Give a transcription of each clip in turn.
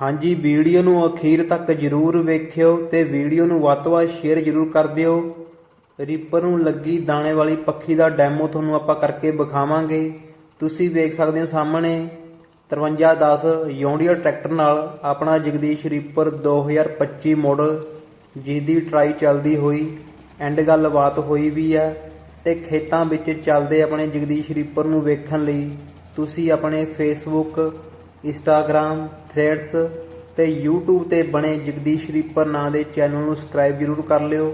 ਹਾਂਜੀ, ਵੀਡੀਓ ਨੂੰ ਅਖੀਰ ਤੱਕ ਜਰੂਰ ਵੇਖਿਓ ਤੇ ਵੀਡੀਓ ਨੂੰ ਵੱਧ ਤੋਂ ਵੱਧ ਸ਼ੇਅਰ ਜਰੂਰ ਕਰ ਦਿਓ। ਰੀਪਰ ਨੂੰ ਲੱਗੀ ਦਾਣੇ ਵਾਲੀ ਪੱਖੀ ਦਾ ਡੈਮੋ ਤੁਹਾਨੂੰ ਆਪਾਂ ਕਰਕੇ ਵਿਖਾਵਾਂਗੇ। ਤੁਸੀਂ ਵੇਖ ਸਕਦੇ ਹੋ ਸਾਹਮਣੇ 5310 ਯੋਂਡੀਆ ਟਰੈਕਟਰ ਨਾਲ ਆਪਣਾ ਜਗਦੀਸ਼ ਰੀਪਰ 2025 ਮਾਡਲ ਜਿਸ ਦੀ ਟਰਾਈ ਚੱਲਦੀ ਹੋਈ ਐਂਡ ਗੱਲਬਾਤ ਹੋਈ ਵੀ ਹੈ ਤੇ ਖੇਤਾਂ ਵਿੱਚ ਚੱਲਦੇ ਆਪਣੇ ਜਗਦੀਸ਼ ਰੀਪਰ ਨੂੰ ਵੇਖਣ ਲਈ ਤੁਸੀਂ ਆਪਣੇ ਫੇਸਬੁੱਕ ਇੰਸਟਾਗ੍ਰam ਥ੍ਰੈਡਸ ਤੇ YouTube ਤੇ ਬਣੇ ਜਗਦੀਸ਼ ਰੀਪਰ ਨਾਂ ਦੇ ਚੈਨਲ ਨੂੰ ਸਬਸਕ੍ਰਾਈਬ ਜਰੂਰ ਕਰ ਲਿਓ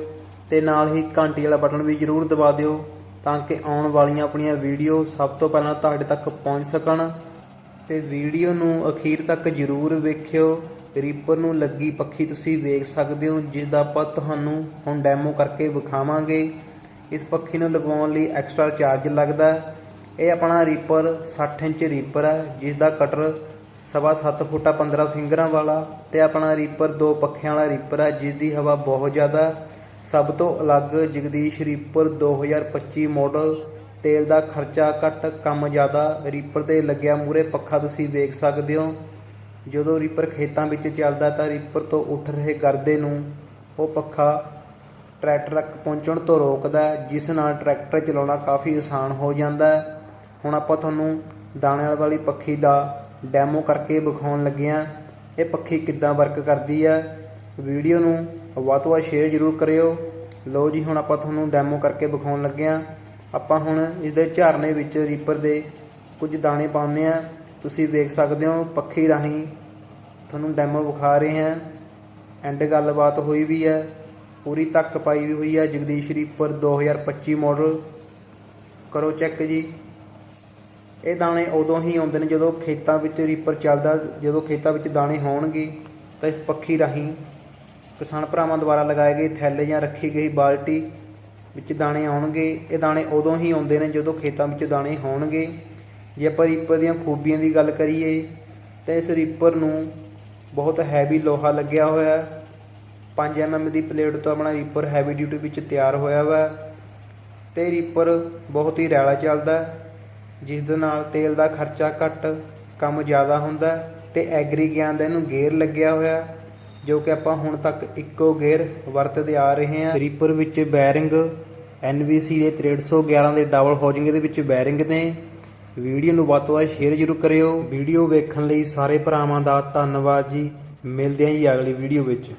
ਤੇ ਨਾਲ ਹੀ ਘੰਟੀ ਵਾਲਾ ਬਟਨ ਵੀ ਜਰੂਰ ਦਬਾ ਦਿਓ ਤਾਂ ਕਿ ਆਉਣ ਵਾਲੀਆਂ ਆਪਣੀਆਂ ਵੀਡੀਓ ਸਭ ਤੋਂ ਪਹਿਲਾਂ ਤੁਹਾਡੇ ਤੱਕ ਪਹੁੰਚ ਸਕਣ ਤੇ ਵੀਡੀਓ ਨੂੰ ਅਖੀਰ ਤੱਕ ਜਰੂਰ ਵੇਖਿਓ। ਰੀਪਰ ਨੂੰ ਲੱਗੀ ਪੱਖੀ ਤੁਸੀਂ ਵੇਖ ਸਕਦੇ ਹੋ ਜਿਸ ਦਾ ਆਪਾਂ ਤੁਹਾਨੂੰ ਹੁਣ ਡੈਮੋ ਕਰਕੇ ਵਿਖਾਵਾਂਗੇ। ਇਸ ਪੱਖੀ ਨੂੰ ਲਗਵਾਉਣ ਲਈ ਐਕਸਟਰਾ ਚਾਰਜ ਲੱਗਦਾ। ਇਹ ਆਪਣਾ ਰੀਪਰ 60 ਇੰਚ ਰੀਪਰ ਹੈ ਜਿਸ ਦਾ ਕਟਰ ਸਵਾ 7 ਫੁੱਟਾ 15 ਫਿੰਗਰਾਂ ਵਾਲਾ ਤੇ ਆਪਣਾ ਰੀਪਰ ਦੋ ਪੱਖਿਆਂ ਵਾਲਾ ਰੀਪਰ ਹੈ ਜਿਸ ਦੀ ਹਵਾ ਬਹੁਤ ਜ਼ਿਆਦਾ ਸਭ ਤੋਂ ਅਲੱਗ ਜਗਦੀਸ਼ ਰੀਪਰ 2025 ਮਾਡਲ, ਤੇਲ ਦਾ ਖਰਚਾ ਘੱਟ, ਕੰਮ ਜ਼ਿਆਦਾ, ਰੀਪਰ ਤੇ ਲੱਗਿਆ ਮੂਰੇ ਪੱਖਾ ਤੁਸੀਂ ਵੇਖ ਸਕਦੇ ਹੋ। ਜਦੋਂ ਰੀਪਰ ਖੇਤਾਂ ਵਿੱਚ ਚੱਲਦਾ ਤਾਂ ਰੀਪਰ ਤੋਂ ਉੱਠ ਰਹੇ ਗਰਦੇ ਨੂੰ ਉਹ ਪੱਖਾ ਟਰੈਕਟਰ ਤੱਕ ਪਹੁੰਚਣ ਤੋਂ ਰੋਕਦਾ ਜਿਸ ਨਾਲ ਟਰੈਕਟਰ ਚਲਾਉਣਾ ਕਾਫੀ ਆਸਾਨ ਹੋ ਜਾਂਦਾ ਹੈ। ਹੁਣ ਆਪਾਂ ਤੁਹਾਨੂੰ ਦਾਣੇ ਵਾਲੀ ਪੱਖੀ ਦਾ ਡੈਮੋ ਕਰਕੇ ਵਿਖਾਉਣ ਲੱਗਿਆ ਇਹ ਪੱਖੀ ਕਿੱਦਾਂ ਵਰਕ ਕਰਦੀ ਹੈ ਵੀਡੀਓ ਨੂੰ ਵੱਧ ਤੋਂ ਵੱਧ ਸ਼ੇਅਰ ਜ਼ਰੂਰ ਕਰਿਓ। ਲਓ ਜੀ, ਹੁਣ ਆਪਾਂ ਤੁਹਾਨੂੰ ਡੈਮੋ ਕਰਕੇ ਵਿਖਾਉਣ ਲੱਗੇ ਹਾਂ। ਆਪਾਂ ਹੁਣ ਇਸ ਦੇ ਝਰਨੇ ਵਿੱਚ ਰੀਪਰ ਦੇ ਕੁਝ ਦਾਣੇ ਪਾਉਂਦੇ ਆ ਤੁਸੀਂ ਵੇਖ ਸਕਦੇ ਹੋ ਪੱਖੀ ਰਾਹੀਂ ਤੁਹਾਨੂੰ ਡੈਮੋ ਵਿਖਾ ਰਹੇ ਹਾਂ। ਐਂਡ ਗੱਲਬਾਤ ਹੋਈ ਵੀ ਹੈ। ਪੂਰੀ ਤੱਕ ਪਾਈ ਵੀ ਹੋਈ ਹੈ ਜਗਦੀਸ਼ ਰੀਪਰ 2025 ਮਾਡਲ ਕਰੋ ਚੈੱਕ ਜੀ। ਇਹ ਦਾਣੇ ਉਦੋਂ ਹੀ ਆਉਂਦੇ ਨੇ ਜਦੋਂ ਖੇਤਾਂ ਵਿੱਚ ਰੀਪਰ ਚੱਲਦਾ, ਜਦੋਂ ਖੇਤਾਂ ਵਿੱਚ ਦਾਣੇ ਹੋਣਗੇ, ਤਾਂ ਇਸ ਪੱਖੀ ਰਾਹੀਂ ਕਿਸਾਨ ਭਰਾਵਾਂ ਦੁਆਰਾ ਲਗਾਏ ਗਏ ਥੈਲੇ ਜਾਂ ਰੱਖੀ ਗਈ ਬਾਲਟੀ ਵਿੱਚ ਦਾਣੇ ਆਉਣਗੇ। ਇਹ ਦਾਣੇ ਉਦੋਂ ਹੀ ਆਉਂਦੇ ਨੇ ਜਦੋਂ ਖੇਤਾਂ ਵਿੱਚ ਦਾਣੇ ਹੋਣਗੇ। ਜੇ ਆਪਾਂ ਰੀਪਰ ਦੀਆਂ ਖੂਬੀਆਂ ਦੀ ਗੱਲ ਕਰੀਏ, ਤਾਂ ਇਸ ਰੀਪਰ ਨੂੰ ਬਹੁਤ ਹੈਵੀ ਲੋਹਾ ਲੱਗਿਆ ਹੋਇਆ ਹੈ। 5 mm ਦੀ ਪਲੇਟ ਤੋਂ ਆਪਣਾ ਰੀਪਰ ਹੈਵੀ ਡਿਊਟੀ ਵਿੱਚ ਤਿਆਰ ਹੋਇਆ ਵਾ। ਤੇ ਰੀਪਰ ਬਹੁਤ ਹੀ ਰੈਲਾ ਚੱਲਦਾ ਜਿਸ ਦੇ ਨਾਲ ਤੇਲ ਦਾ ਖਰਚਾ ਘੱਟ, ਕੰਮ ਜ਼ਿਆਦਾ ਹੁੰਦਾ ਹੈ ਤੇ ਐਗਰੀ ਗਿਆਨ ਦਾ ਇਹਨੂੰ ਗੇਅਰ ਲੱਗਿਆ ਹੋਇਆ ਜੋ ਕਿ ਆਪਾਂ ਹੁਣ ਤੱਕ ਇੱਕੋ ਗੇਅਰ ਵਰਤਦੇ ਆ ਰਹੇ ਹਾਂ। ਰੀਪਰ ਵਿੱਚ ਬੈਰਿੰਗ NVC ਦੇ 311 ਦੇ ਡਬਲ ਹੋਜਿੰਗ ਦੇ ਵਿੱਚ ਬੈਰਿੰਗ ਨੇ। ਵੀਡੀਓ ਨੂੰ ਵੱਧ ਤੋਂ ਵੱਧ ਸ਼ੇਅਰ ਜ਼ਰੂਰ ਕਰਿਓ। ਵੀਡੀਓ ਵੇਖਣ ਲਈ ਸਾਰੇ ਭਰਾਵਾਂ ਦਾ ਧੰਨਵਾਦ ਜੀ। ਮਿਲਦੇ ਹਾਂ ਜੀ ਅਗਲੀ ਵੀਡੀਓ ਵਿੱਚ।